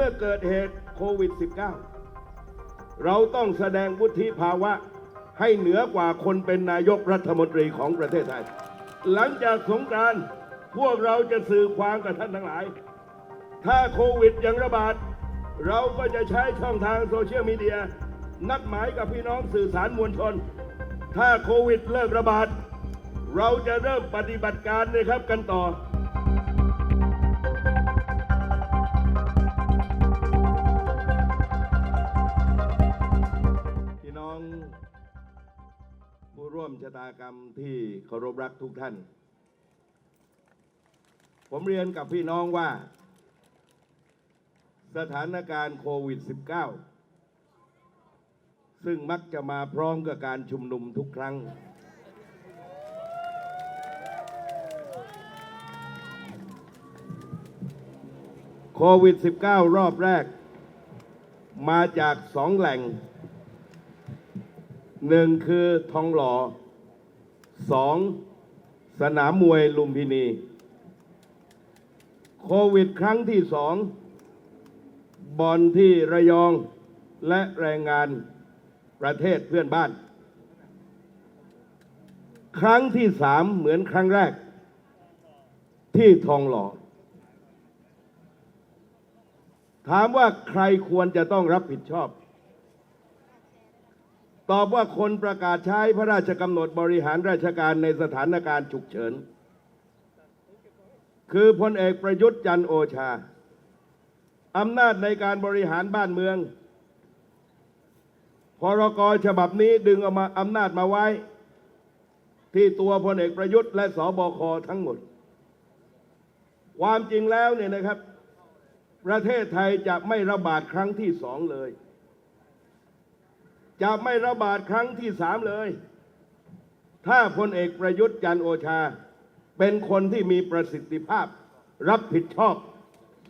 มื่อเกิดเหตุโควิด -19 เราต้องแสดงวุฒิภาวะให้เหนือกว่าคนเป็นนายกรัฐมนตรีของประเทศไทย หลังจากสงกานต์พวกเราจะสื่อความกับท่านทั้งหลาย ถ้าโควิดยังระบาด เราก็จะใช้ช่องทางโซเชียลมีเดีย นัดหมายกับพี่น้องสื่อสารมวลชน ถ้าโควิดเลิกระบาด เราจะเริ่มปฏิบัติการนะครับกันต่อ ร่วมชะตากรรมที่เคารพรักทุกท่าน ผมเรียนกับพี่น้องว่า สถานการณ์โควิด -19 ซึ่งมักจะมาพร้อมกับการชุมนุมทุกครั้ง โควิด -19 รอบแรกมาจากสองแหล่ง หนึ่งคือทองหล่อสองสนามมวยลุมพินี โควิดครั้งที่สองบอลที่ระยองและแรงงานประเทศเพื่อนบ้าน ครั้งที่สามเหมือนครั้งแรก ที่ทองหล่อ ถามว่าใครควรจะต้องรับผิดชอบ ตอบว่าคนประกาศใช้พระราชกำหนดบริหารราชการในสถานการณ์ฉุกเฉิน คือพลเอกประยุทธ์จันโอชา อำนาจในการบริหารบ้านเมือง พรกฉบับนี้ดึงเอามาอำนาจมาไว้ ที่ตัวพลเอกประยุทธ์และสบคทั้งหมด ความจริงแล้วเนี่ยนะครับ ประเทศไทยจะไม่ระบาดครั้งที่สองเลย จะไม่ระบาดครั้งที่สามเลย ถ้าพลเอกประยุทธ์จันโอชา เป็นคนที่มีประสิทธิภาพรับผิดชอบ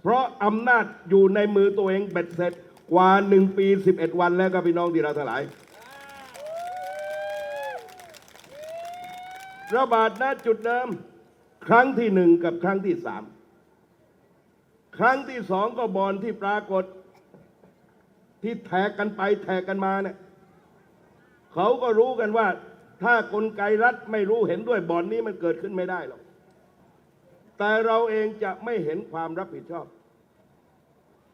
เพราะอำนาจอยู่ในมือตัวเองเบ็ดเสร็จกว่าหนึ่งปีสิบเอ็ดวันแล้วก็พี่น้องที่เราทั้งหลาย ระบาดณจุดเดิม ครั้งที่หนึ่งกับครั้งที่สามครั้งที่สองก็บอลที่ปรากฏที่แทกกันไปแทกกันมาเนี่ย เขาก็รู้กันว่า ถ้ากลไกรัฐไม่รู้เห็นด้วยบอลนี้มันเกิดขึ้นไม่ได้หรอก แต่เราเองจะไม่เห็นความรับผิดชอบ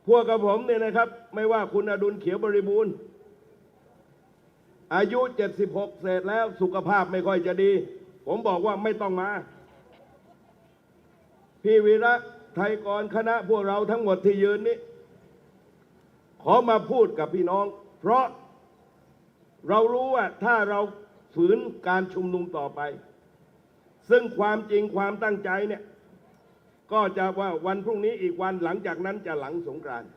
พวกกับผมเนี่ยนะครับ ไม่ว่าคุณอดุลเขียวบริบูรณ์ อายุ 76 เศษแล้วสุขภาพไม่ค่อยจะดี ผมบอกว่าไม่ต้องมา พี่วีระไทยกรคณะพวกเราทั้งหมดที่ยืนนี้ ขอมาพูดกับพี่น้อง เพราะ เรารู้ว่าถ้าเราฝืนการชุมนุมต่อไป ซึ่งความจริงความตั้งใจเนี่ย ก็จะว่าวันพรุ่งนี้อีกวันหลังจากนั้นจะหลังสงกรานต์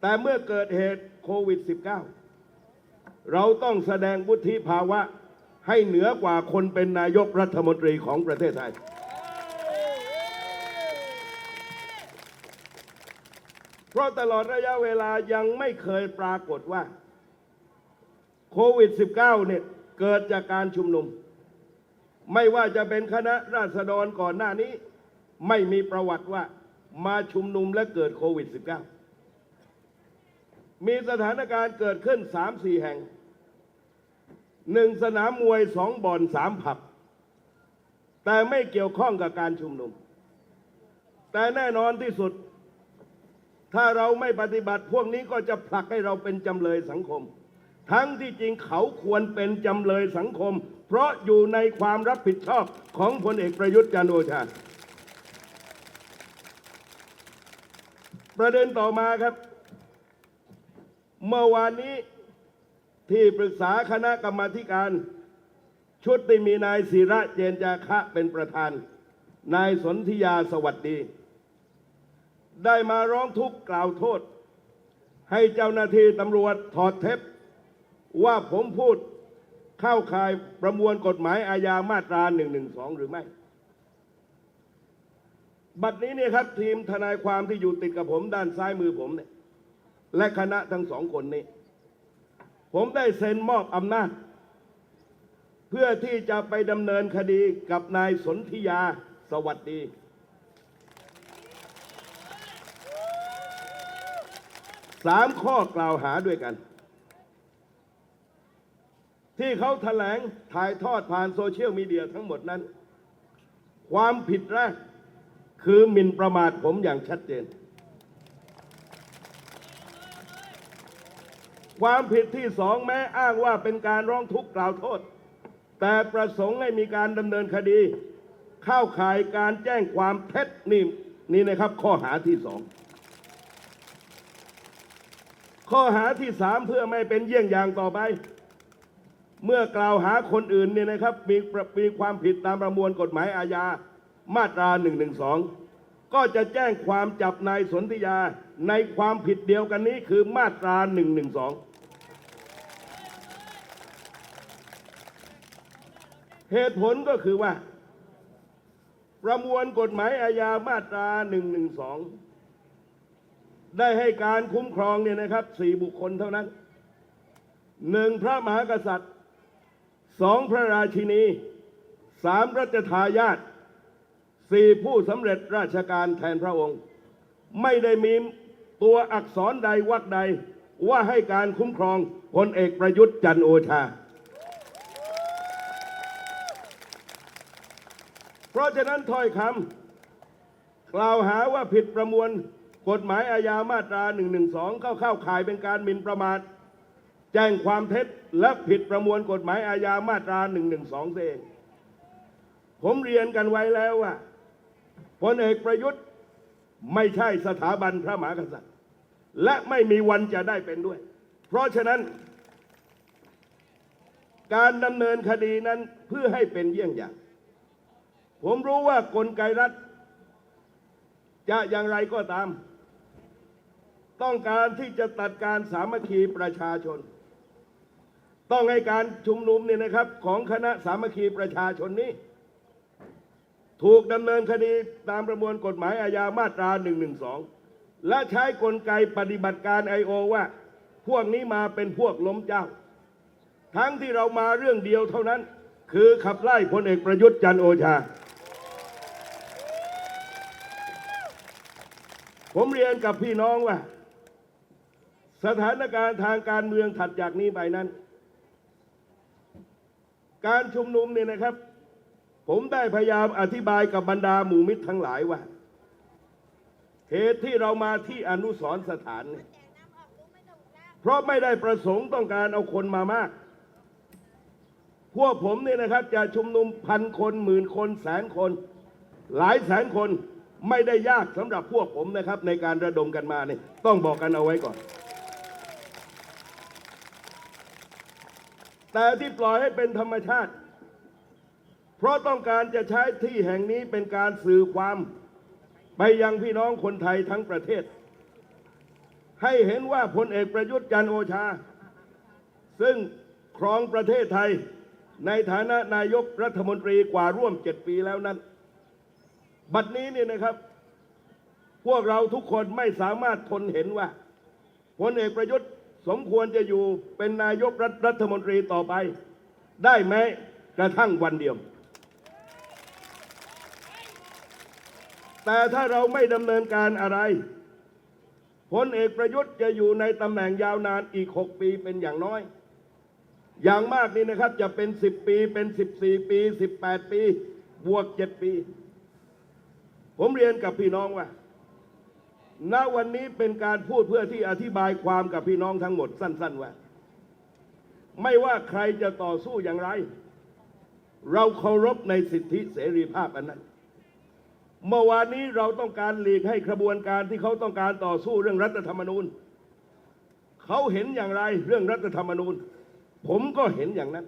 แต่เมื่อเกิดเหตุโควิด -19 เราต้องแสดงวุฒิภาวะให้เหนือกว่าคนเป็นนายกรัฐมนตรีของประเทศไทย เพราะตลอดระยะเวลายังไม่เคยปรากฏว่า โควิด -19 เนี่ยเกิดจากการชุมนุม ไม่ว่าจะเป็นคณะราษฎรก่อนหน้านี้ ไม่มีประวัติว่ามาชุมนุมและเกิดโควิด -19 มีสถานการณ์เกิดขึ้นสามสี่แห่งหนึ่งสนามมวยสองบ่อนสามผับ แต่ไม่เกี่ยวข้องกับการชุมนุม แต่แน่นอนที่สุด ถ้าเราไม่ปฏิบัติพวกนี้ก็จะผลักให้เราเป็นจำเลยสังคม ทั้งที่จริงเขาควรเป็นจำเลยสังคม เพราะอยู่ในความรับผิดชอบของพลเอกประยุทธ์จันโอชา ประเด็นต่อมาครับ เมื่อวานนี้ที่ปรึกษาคณะกรรมาการชุดที่มีนายศิระเจนจาคะเป็นประธาน นายสนธิยาสวัสดี ได้มาร้องทุกข์กล่าวโทษ ให้เจ้าหน้าที่ตำรวจถอดเทป ว่าผมพูดเข้าข่ายประมวลกฎหมายอาญามาตรา 112 หรือไม่ บัดนี้เนี่ยครับทีมทนายความที่อยู่ติดกับผมด้านซ้ายมือผมเนี่ยและคณะทั้งสองคนนี้ ผมได้เซ็นมอบอำนาจ เพื่อที่จะไปดำเนินคดีกับนายสนธิยาสวัสดีสามข้อกล่าวหาด้วยกัน ที่เขาแถลงถ่ายทอดผ่านโซเชียลมีเดียทั้งหมดนั้น ความผิดแรกคือหมิ่นประมาทผมอย่างชัดเจน ความผิดที่สองแม้อ้างว่าเป็นการร้องทุกข์กล่าวโทษ แต่ประสงค์ให้มีการดำเนินคดี เข้าข่ายการแจ้งความเท็จนี่นี่นะครับข้อหาที่สองข้อหาที่สามเพื่อไม่เป็นเยี่ยงอย่างต่อไป เมื่อกล่าวหาคนอื่นเนี่ยนะครับมีมีความผิดตามประมวลกฎหมายอาญามาตรา1นึก็จะแจ้งความจับนายสนธิยาในความผิดเดียวกันนี้คือมาตรา1นึเหตุผลก็คือว่า ประมวลกฎหมายอาญามาตรา1นึได้ให้การคุ้มครองเนี่ยนะครับสี่บุคคลเท่านั้นหนึ่งพระมหากษัตริย์ สองพระราชินีสามรัชทายาทสี่ผู้สำเร็จราชการแทนพระองค์ ไม่ได้มีตัวอักษรใดวรรคใดว่าให้การคุ้มครองพลเอกประยุทธ์จันโอชา เพราะฉะนั้นถ้อยคำกล่าวหาว่าผิดประมวลกฎหมายอาญามาตรา1นึเข้าเข้าข่ายเป็นการหมิ่นประมาท แจ้งความเท็จ และผิดประมวลกฎหมายอาญามาตรา1นึเองผมเรียนกันไว้แล้วว่าพลเอกประยุทธ์ไม่ใช่สถาบันพระมหากษัตริย์ และไม่มีวันจะได้เป็นด้วย เพราะฉะนั้น การดำเนินคดีนั้นเพื่อให้เป็นเยี่ยงอย่าง ผมรู้ว่ากลไกรัฐ จะอย่างไรก็ตาม ต้องการที่จะตัดการสามัคคีประชาชน ต้องให้การชุมนุมเนี่ยนะครับ ของคณะสามัคคีประชาชนนี้ ถูกดำเนินคดีตามประมวลกฎหมายอาญามาตรา1นึและใช้กลไกปฏิบัติการไอโอว่า พวกนี้มาเป็นพวกล้มเจ้า ทั้งที่เรามาเรื่องเดียวเท่านั้น คือขับไล่พลเอกประยุทธ์จันโอชา ผมเรียนกับพี่น้องว่า สถานการณ์ทางการเมืองถัดจากนี้ไปนั้น การชุมนุมเนี่ยนะครับ ผมได้พยายามอธิบายกับบรรดาหมู่มิตรทั้งหลายว่าเหตุที่เรามาที่อนุสรสถานเนี่ยเพราะไม่ได้ประสงค์ต้องการเอาคนมามาก พวกผมเนี่ยนะครับ จะชุมนุมพันคนหมื่นคนแสนคน หลายแสนคนไม่ได้ยากสำหรับพวกผมนะครับ ในการระดมกันมาเนี่ยต้องบอกกันเอาไว้ก่อน แต่ที่ปล่อยให้เป็นธรรมชาติ เพราะต้องการจะใช้ที่แห่งนี้เป็นการสื่อความไปยังพี่น้องคนไทยทั้งประเทศ ให้เห็นว่าพลเอกประยุทธ์จันโอชา ซึ่งครองประเทศไทยในฐานะนายกรัฐมนตรีกว่าร่วมเจ็ดปีแล้วนั้น บัดนี้เนี่ยนะครับ พวกเราทุกคนไม่สามารถทนเห็นว่าพลเอกประยุทธ์ สมควรจะอยู่เป็นนายกรัฐรัฐมนตรีต่อไป ได้ไหมกระทั่งวันเดียว แต่ถ้าเราไม่ดำเนินการอะไรพลเอกประยุทธ์จะอยู่ในตำแหน่งยาวนานอีก 6 ปีเป็นอย่างน้อย อย่างมากนี่นะครับจะเป็น 10 ปีเป็น 14 ปี 18 ปี บวก 7 ปี ผมเรียนกับพี่น้องว่า ณวันนี้เป็นการพูดเพื่อที่อธิบายความกับพี่น้องทั้งหมดสั้น ๆ ว่า ไม่ว่าใครจะต่อสู้อย่างไร เราเคารพในสิทธิเสรีภาพอันนั้น เมื่อวานนี้เราต้องการหลีกให้กระบวนการที่เขาต้องการต่อสู้เรื่องรัฐธรรมนูญ เขาเห็นอย่างไรเรื่องรัฐธรรมนูญ ผมก็เห็นอย่างนั้น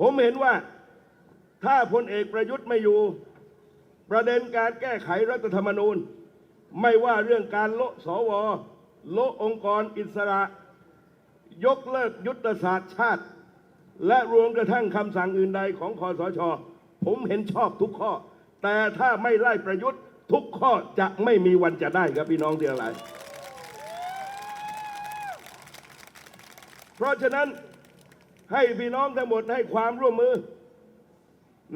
ผมเห็นว่าถ้าพลเอกประยุทธ์ไม่อยู่ ประเด็นการแก้ไขรัฐธรรมนูญ ไม่ว่าเรื่องการโละสวโละองค์กรอิสระ ยกเลิกยุทธศาสตร์ชาติ และรวมกระทั่งคำสั่งอื่นใดของคอสช ผมเห็นชอบทุกข้อ แต่ถ้าไม่ไล่ประยุทธ์ ทุกข้อจะไม่มีวันจะได้ครับพี่น้องที่อะไรเพราะฉะนั้นให้พี่น้องทั้งหมดให้ความร่วมมือ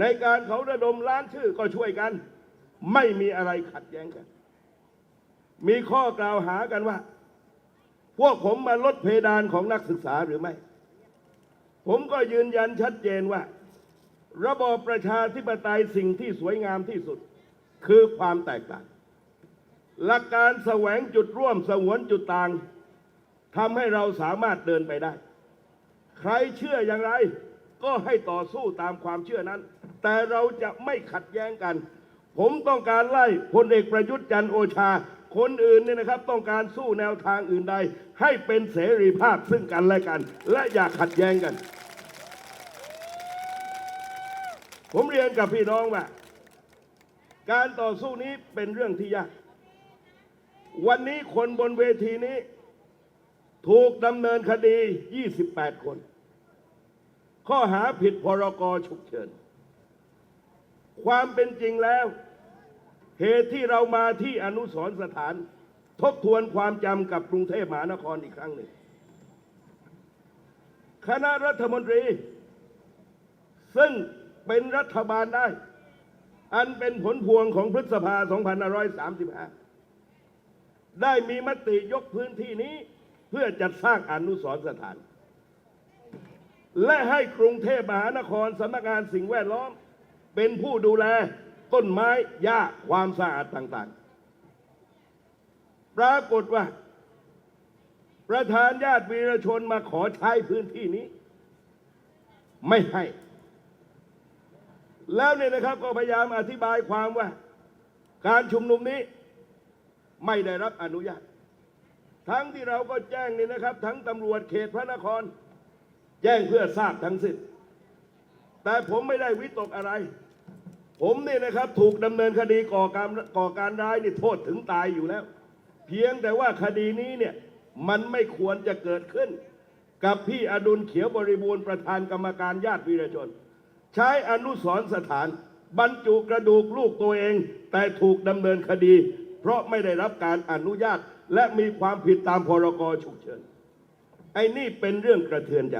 ในการเขาระดมล้านชื่อก็ช่วยกัน ไม่มีอะไรขัดแย้งกัน มีข้อกล่าวหากันว่า พวกผมมาลดเพดานของนักศึกษาหรือไม่ ผมก็ยืนยันชัดเจนว่า ระบอบประชาธิปไตยสิ่งที่สวยงามที่สุด คือความแตกต่าง หลักการแสวงจุดร่วมสงวนจุดต่างทำให้เราสามารถเดินไปได้ ใครเชื่ออย่างไร ก็ให้ต่อสู้ตามความเชื่อนั้น แต่เราจะไม่ขัดแย้งกัน ผมต้องการไล่พลเอกประยุทธ์จันโอชา คนอื่นเนี่ยนะครับต้องการสู้แนวทางอื่นใด ให้เป็นเสรีภาพซึ่งกันและกัน และอย่าขัดแย้งกัน ผมเรียนกับพี่น้องว่าการต่อสู้นี้เป็นเรื่องที่ยาก วันนี้คนบนเวทีนี้ ถูกดำเนินคดี 28 คน ข้อหาผิดพรกฉุกเฉิน ความเป็นจริงแล้ว เหตุที่เรามาที่อนุสรสถาน ทบทวนความจำกับกรุงเทพมหานครอีกครั้งหนึ่ง คณะรัฐมนตรี ซึ่งเป็นรัฐบาลได้ อันเป็นผลพวงของพฤษภา 2535 ได้มีมติยกพื้นที่นี้เพื่อจัดสร้างอนุสรสถาน และให้กรุงเทพมหานครสำนักงานสิ่งแวดล้อม เป็นผู้ดูแล ต้นไม้หญ้าความสะอาดต่างๆ ปรากฏว่า ประธานญาติวีรชนมาขอใช้พื้นที่นี้ ไม่ให้ แล้วเนี่ยนะครับก็พยายามอธิบายความว่า การชุมนุมนี้ไม่ได้รับอนุญาต ทั้งที่เราก็แจ้งนี่นะครับ ทั้งตำรวจเขตพระนคร แจ้งเพื่อทราบทั้งสิ้นแต่ผมไม่ได้วิตกอะไร ผมนี่นะครับถูกดำเนินคดีก่อการก่อการร้ายนี่โทษถึงตายอยู่แล้ว เพียงแต่ว่าคดีนี้เนี่ยมันไม่ควรจะเกิดขึ้น กับพี่อดุลเขียวบริบูรณ์ประธานกรรมการญาติวีรชน ใช้อนุสรณ์สถาน บรรจุกระดูกลูกตัวเอง แต่ถูกดำเนินคดี เพราะไม่ได้รับการอนุญาตและมีความผิดตามพรกฉุกเฉินไอ้นี่เป็นเรื่องกระเทือนใจ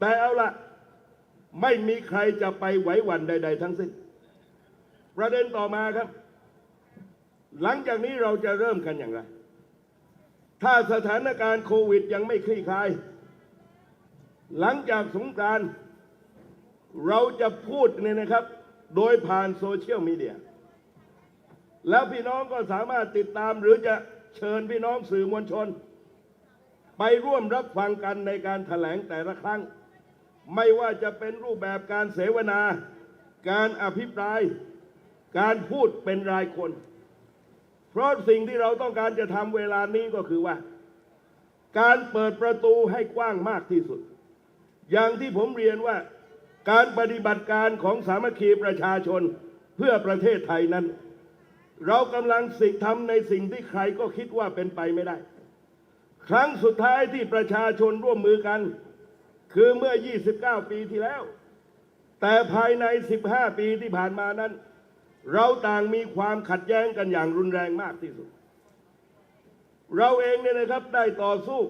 แต่เอาละไม่มีใครจะไปไหวหวันใด ๆ ทั้งสิ้น ประเด็นต่อมาครับ หลังจากนี้เราจะเริ่มกันอย่างไร ถ้าสถานการณ์โควิดยังไม่คลี่คลาย หลังจากสงกรานเราจะพูดเนี่ยนะครับ โดยผ่านโซเชียลมีเดีย แล้วพี่น้องก็สามารถติดตามหรือจะเชิญพี่น้องสื่อมวลชน ไปร่วมรับฟังกันในการถแถลงแต่ละครั้ง ไม่ว่าจะเป็นรูปแบบการเสวนา การอภิปราย การพูดเป็นรายคน เพราะสิ่งที่เราต้องการจะทำเวลานี้ก็คือว่า การเปิดประตูให้กว้างมากที่สุด อย่างที่ผมเรียนว่า การปฏิบัติการของสามัคคีประชาชนเพื่อประเทศไทยนั้น เรากำลังสิ่งทำในสิ่งที่ใครก็คิดว่าเป็นไปไม่ได้ ครั้งสุดท้ายที่ประชาชนร่วมมือกัน คือเมื่อ 29 ปีที่แล้ว แต่ภายใน 15 ปีที่ผ่านมานั้น เราต่างมีความขัดแย้งกันอย่างรุนแรงมากที่สุด เราเองเนี่ยนะครับได้ต่อสู้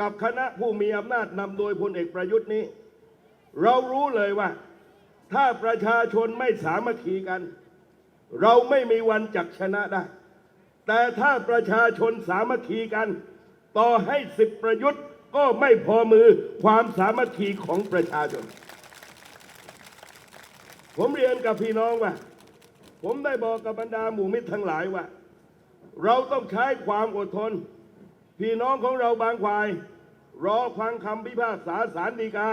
กับคณะผู้มีอำนาจนำโดยพลเอกประยุทธ์นี้ เรารู้เลยว่า ถ้าประชาชนไม่สามัคคีกัน เราไม่มีวันจักชนะได้ แต่ถ้าประชาชนสามัคคีกัน ต่อให้สิบประยุทธ์ก็ไม่พอมือความสามัคคีของประชาชน ผมเรียนกับพี่น้องว่า ผมได้บอกกับบรรดาหมู่มิตรทั้งหลายว่า เราต้องใช้ความอดทน พี่น้องของเราบางฝ่าย รอฟังคำพิพากษาสารดีกา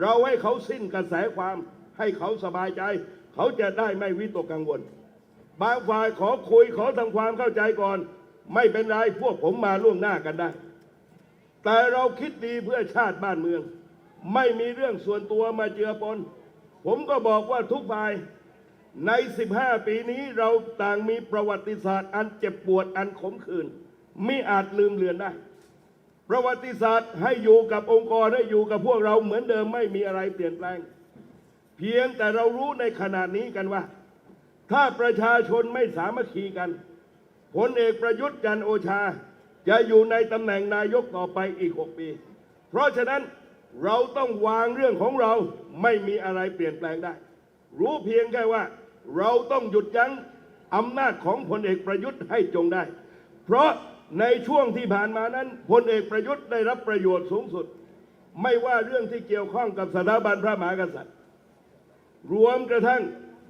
เราให้เขาสิ้นกระแสความให้เขาสบายใจ เขาจะได้ไม่วิตกกังวล บางฝ่ายขอคุยขอทำความเข้าใจก่อน ไม่เป็นไรพวกผมมาล่วงหน้ากันได้ แต่เราคิดดีเพื่อชาติบ้านเมือง ไม่มีเรื่องส่วนตัวมาเจือปน ผมก็บอกว่าทุกฝ่าย ใน 15 ปีนี้เราต่างมีประวัติศาสตร์ อันเจ็บปวดอันขมขื่นไมิอาจลืมเลือนได้ ประวัติศาสตร์ให้อยู่กับองค์กรให้อยู่กับพวกเราเหมือนเดิมไม่มีอะไรเปลี่ยนแปลง เพียงแต่เรารู้ในขณะนี้กันว่า ถ้าประชาชนไม่สามัคคีกันพลเอกประยุทธ์จันโอชา จะอยู่ในตำแหน่งนายกต่อไปอีก 6 ปี เพราะฉะนั้นเราต้องวางเรื่องของเราไม่มีอะไรเปลี่ยนแปลงได้ รู้เพียงแค่ว่า เราต้องหยุดยั้งอำนาจของพลเอกประยุทธ์ให้จงได้ เพราะในช่วงที่ผ่านมานั้นพลเอกประยุทธ์ได้รับประโยชน์สูงสุด ไม่ว่าเรื่องที่เกี่ยวข้องกับสถาบันพระมหากษัตริย์ รวมกระทั่ง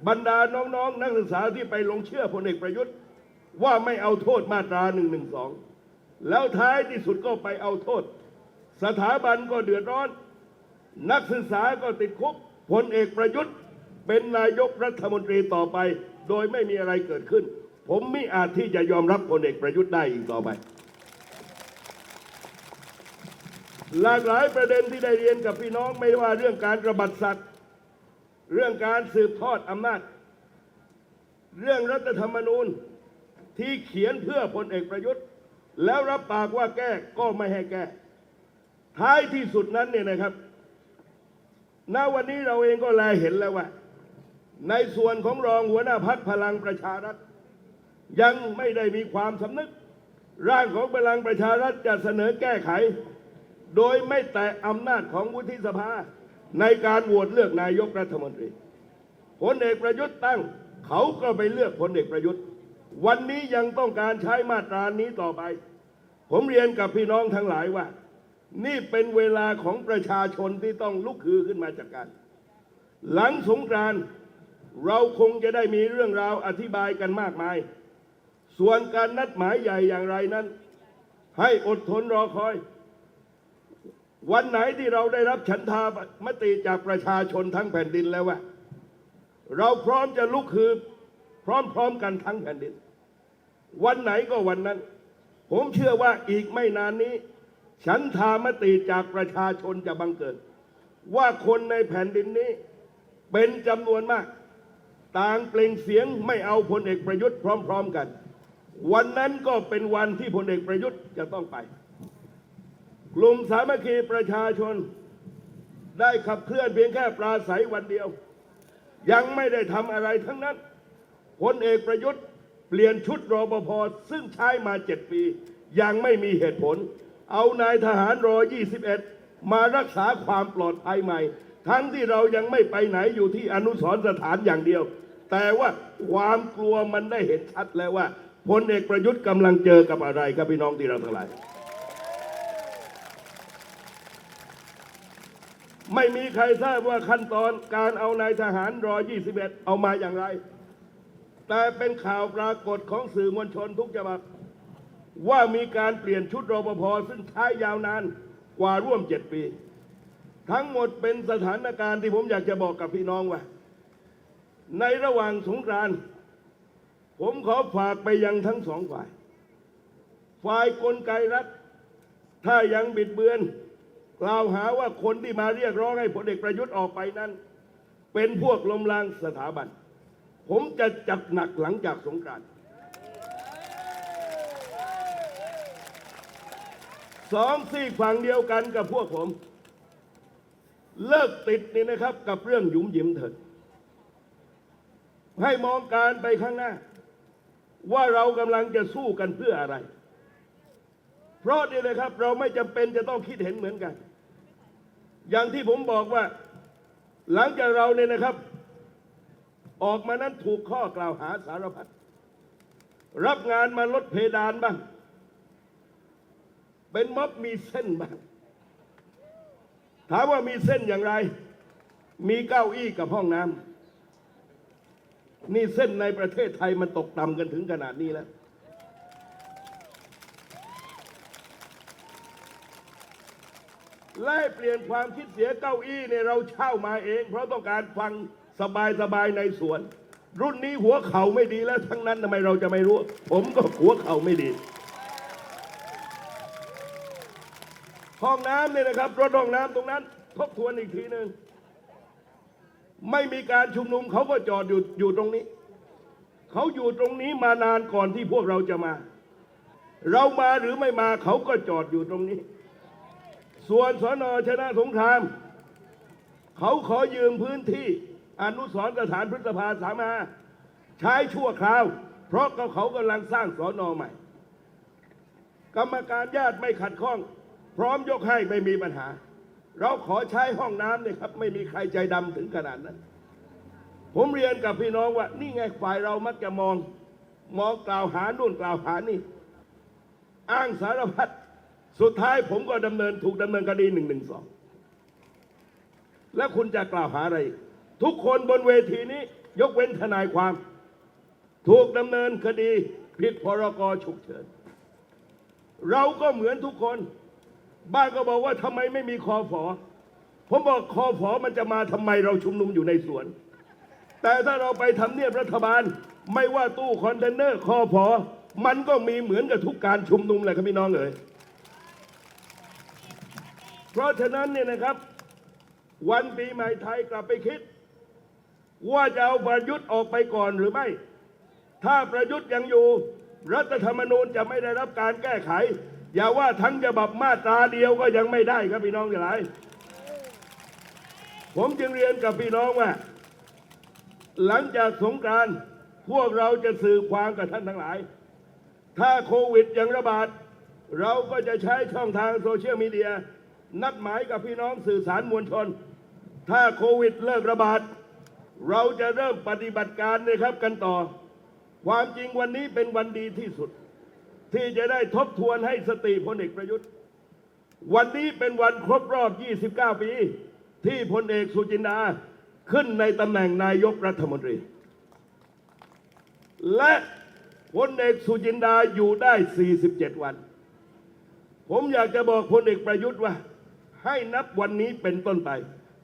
บรรดาน้องๆนักศึกษาที่ไปลงเชื่อพลเอกประยุทธ์ ว่าไม่เอาโทษมาตรา1นึแล้วท้ายที่สุดก็ไปเอาโทษ สถาบันก็เดือดร้อน นักศึกษาก็ติดคุกพลเอกประยุทธ์ เป็นนายกรัฐมนตรีต่อไป โดยไม่มีอะไรเกิดขึ้น ผมไม่อาจที่จะยอมรับพลเอกประยุทธ์ได้อีกต่อไป หลากหลายประเด็นที่ได้เรียนกับพี่น้องไม่ว่าเรื่องการระบาดสัตว์ เรื่องการสืบทอดอำนาจ เรื่องรัฐธรรมนูญที่เขียนเพื่อพลเอกประยุทธ์ แล้วรับปากว่าแก้ก็ไม่ให้แก้ ท้ายที่สุดนั้นเนี่ยนะครับณวันนี้เราเองก็แลเห็นแล้วว่า ในส่วนของรองหัวหน้าพักพลังประชารัฐ ยังไม่ได้มีความสำนึก ร่างของพลังประชารัฐจะเสนอแก้ไข โดยไม่แตะอำนาจของวุฒิสภาในการโหวตเลือกนายกรัฐมนตรีพลเอกประยุทธ์ตั้ง เขาก็ไปเลือกพลเอกประยุทธ์ วันนี้ยังต้องการใช้มาตรานี้ต่อไป ผมเรียนกับพี่น้องทั้งหลายว่า นี่เป็นเวลาของประชาชนที่ต้องลุกฮือขึ้นมาจากการ หลังสงกรานต์ เราคงจะได้มีเรื่องราวอธิบายกันมากมาย ส่วนการนัดหมายใหญ่อย่างไรนั้น ให้อดทนรอคอย วันไหนที่เราได้รับฉันทามติจากประชาชนทั้งแผ่นดินแล้วว่า เราพร้อมจะลุกฮือพร้อมๆกันทั้งแผ่นดิน วันไหนก็วันนั้น ผมเชื่อว่าอีกไม่นานนี้ ฉันทามติจากประชาชนจะบังเกิด ว่าคนในแผ่นดินนี้เป็นจำนวนมาก ต่างเปล่งเสียงไม่เอาพลเอกประยุทธ์พร้อม ๆกัน วันนั้นก็เป็นวันที่พลเอกประยุทธ์จะต้องไป กลุ่มสามัคคีประชาชน ได้ขับเคลื่อนเพียงแค่ปราศัยวันเดียว ยังไม่ได้ทำอะไรทั้งนั้นพลเอกประยุทธ์เปลี่ยนชุดรปภซึ่งใช้มาเจ็ดปี ยังไม่มีเหตุผล เอานายทหารรอ 21 มารักษาความปลอดภัยใหม่ ทั้งที่เรายังไม่ไปไหนอยู่ที่อนุสรสถานอย่างเดียว แต่ว่าความกลัวมันได้เห็นชัดแล้วว่าพลเอกประยุทธ์กำลังเจอกับอะไรครับพี่น้องที่เราทั้งหลายไม่มีใครทราบว่าขั้นตอนการเอานายทหารรอ 21 เอามาอย่างไร แต่เป็นข่าวปรากฏของสื่อมวลชนทุกฉบับว่ามีการเปลี่ยนชุดรปภซึ่งใช้ยาวนานกว่าร่วมเจ็ดปี ทั้งหมดเป็นสถานการณ์ที่ผมอยากจะบอกกับพี่น้องว่า ในระหว่างสงกรานต์ผมขอฝากไปยังทั้งสองฝ่าย ฝ่ายกลไกรัฐ ถ้ายังบิดเบือน กล่าวหาว่าคนที่มาเรียกร้องให้พลเอกประยุทธ์ออกไปนั้น เป็นพวกลมล้างสถาบัน ผมจะจัดหนักหลังจากสงกรานต์สองซีกฝั่งเดียวกันกับพวกผม เลิกติดนี่นะครับกับเรื่องหยุมหยิมเถิด ให้มองการไปข้างหน้า ว่าเรากำลังจะสู้กันเพื่ออะไร เพราะนี่นะครับเราไม่จำเป็นจะต้องคิดเห็นเหมือนกัน อย่างที่ผมบอกว่า หลังจากเราเนี่ยนะครับ ออกมานั้นถูกข้อกล่าวหาสารพัดรับงานมาลดเพดานบ้าง เป็นม็อบมีเส้นบ้าง ถามว่ามีเส้นอย่างไร มีเก้าอี้กับห้องน้ำ นี่เส้นในประเทศไทยมันตกต่ำกันถึงขนาดนี้แล้ว ไล่เปลี่ยนความคิดเสียเก้าอี้เนี่ยเราเช่ามาเอง เพราะต้องการฟังสบายสบายๆในสวน รุ่นนี้หัวเข่าไม่ดีแล้วทั้งนั้นทำไมเราจะไม่รู้ ผมก็หัวเข่าไม่ดี ห้องน้ำเนี่ยนะครับรถห้องน้ำตรงนั้นทบทวนอีกทีหนึ่ง ไม่มีการชุมนุมเขาก็จอดอยู่อยู่ตรงนี้ เขาอยู่ตรงนี้มานานก่อนที่พวกเราจะมา เรามาหรือไม่มาเขาก็จอดอยู่ตรงนี้ ส่วนสนชนะสงคราม เขาขอยืมพื้นที่อนุสรสถานพฤษภาสามา ใช้ชั่วคราว เพราะเขาเขากำลังสร้างสอนอใหม่ กรรมการญาติไม่ขัดข้อง พร้อมยกให้ไม่มีปัญหา เราขอใช้ห้องน้ำเนี่ยครับ ไม่มีใครใจดำถึงขนาดนั้น ผมเรียนกับพี่น้องว่า นี่ไงฝ่ายเรามักจะมอง มองกล่าวหานู่นกล่าวหานี่ อ้างสารพัดสุดท้ายผมก็ดำเนินถูกดำเนินคดีหนึ่งหนึ่งสองแล้วคุณจะกล่าวหาอะไร ทุกคนบนเวทีนี้ ยกเว้นทนายความ ถูกดำเนินคดีผิดพรกฉุกเฉินเราก็เหมือนทุกคน บ้านก็บอกว่าทำไมไม่มีคอฝอผมบอกคอฝอมันจะมาทำไมเราชุมนุมอยู่ในสวน แต่ถ้าเราไปทำเนียบรัฐบาล ไม่ว่าตู้คอนเทนเนอร์คอฝอมันก็มีเหมือนกับทุกการชุมนุมแหละครับพี่น้องเอ๋ยเพราะฉะนั้นเนี่ยนะครับ วันปีใหม่ไทยกลับไปคิด ว่าจะเอาประยุทธ์ออกไปก่อนหรือไม่ ถ้าประยุทธ์ยังอยู่ รัฐธรรมนูญจะไม่ได้รับการแก้ไข อย่าว่าทั้งฉบับมาตราเดียวก็ยังไม่ได้ครับพี่น้องทั้งหลาย ผมจึงเรียนกับพี่น้องว่า หลังจากสงกรานพวกเราจะสื่อความกับท่านทั้งหลาย ถ้าโควิดยังระบาด เราก็จะใช้ช่องทางโซเชียลมีเดีย นัดหมายกับพี่น้องสื่อสารมวลชน ถ้าโควิดเลิกระบาด เราจะเริ่มปฏิบัติการนะครับกันต่อ ความจริงวันนี้เป็นวันดีที่สุด ที่จะได้ทบทวนให้สติพลเอกประยุทธ์ วันนี้เป็นวันครบรอบ 29 ปี ที่พลเอกสุจินดาขึ้นในตำแหน่งนายกรัฐมนตรี และพลเอกสุจินดาอยู่ได้ 47 วัน ผมอยากจะบอกพลเอกประยุทธ์ว่า ให้นับวันนี้เป็นต้นไป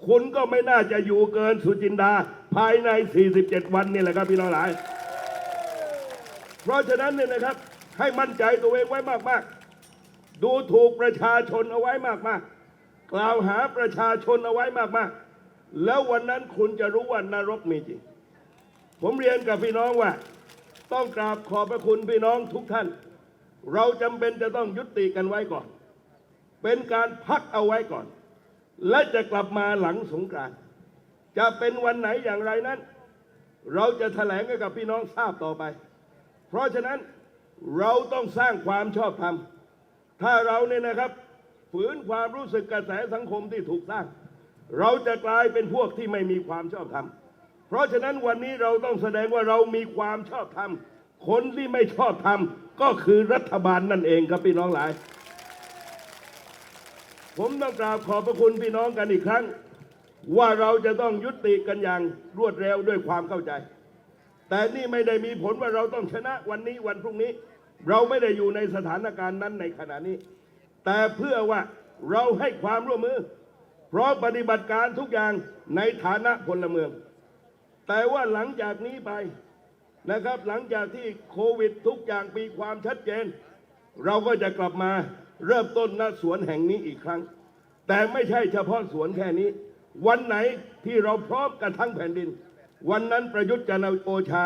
คุณก็ไม่น่าจะอยู่เกินสุจินดาภายใน 47 วันนี่แหละครับพี่น้องหลาย เพราะฉะนั้นเนี่ยนะครับ ให้มั่นใจตัวเองไว้มากๆ ดูถูกประชาชนเอาไว้มากๆ กล่าวหาประชาชนเอาไว้มากๆ แล้ววันนั้นคุณจะรู้ว่านรกมีจริง ผมเรียนกับพี่น้องว่า ต้องกราบขอบพระคุณพี่น้องทุกท่าน เราจำเป็นจะต้องยุติกันไว้ก่อน เป็นการพักเอาไว้ก่อน และจะกลับมาหลังสงกรานต์จะเป็นวันไหนอย่างไรนั้น เราจะแถลงให้กับพี่น้องทราบต่อไป เพราะฉะนั้น เราต้องสร้างความชอบธรรม ถ้าเราเนี่ยนะครับ ฝืนความรู้สึกกระแสสังคมที่ถูกสร้าง เราจะกลายเป็นพวกที่ไม่มีความชอบธรรม เพราะฉะนั้นวันนี้เราต้องแสดงว่าเรามีความชอบธรรม คนที่ไม่ชอบธรรมก็คือรัฐบาลนั่นเองครับพี่น้องหลาย ผมต้องกราบขอบพระคุณพี่น้องกันอีกครั้ง ว่าเราจะต้องยุติกันอย่างรวดเร็วด้วยความเข้าใจ แต่นี่ไม่ได้มีผลว่าเราต้องชนะวันนี้วันพรุ่งนี้ เราไม่ได้อยู่ในสถานการณ์นั้นในขณะนี้ แต่เพื่อว่าเราให้ความร่วมมือ เพราะปฏิบัติการทุกอย่างในฐานะพลเมือง แต่ว่าหลังจากนี้ไปนะครับหลังจากที่โควิดทุกอย่างมีความชัดเจน เราก็จะกลับมาเริ่มต้นณสวนแห่งนี้อีกครั้ง แต่ไม่ใช่เฉพาะสวนแค่นี้ วันไหนที่เราพร้อมกันทั้งแผ่นดิน วันนั้นประยุทธ์จันทร์โอชา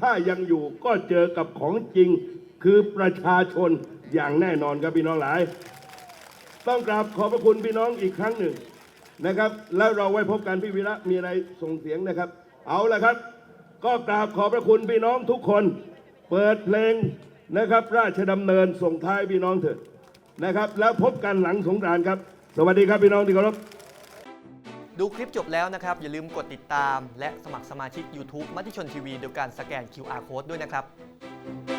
ถ้ายังอยู่ก็เจอกับของจริง คือประชาชนอย่างแน่นอนครับพี่น้องหลาย ต้องกราบขอบพระคุณพี่น้องอีกครั้งหนึ่งนะครับ แล้วเราไว้พบกันพี่วิระมีอะไรส่งเสียงนะครับ เอาละครับ ก็กราบขอบพระคุณพี่น้องทุกคน เปิดเพลงนะครับ ราชดำเนินส่งท้ายพี่น้องเถิดนะครับ แล้วพบกันหลังสงกรานต์ครับ สวัสดีครับพี่น้องที่เคารพ ดูคลิปจบแล้วนะครับ อย่าลืมกดติดตาม และสมัครสมาชิก YouTube มัติชนทีวีโดยการสแกน QR Code ด้วยนะครับ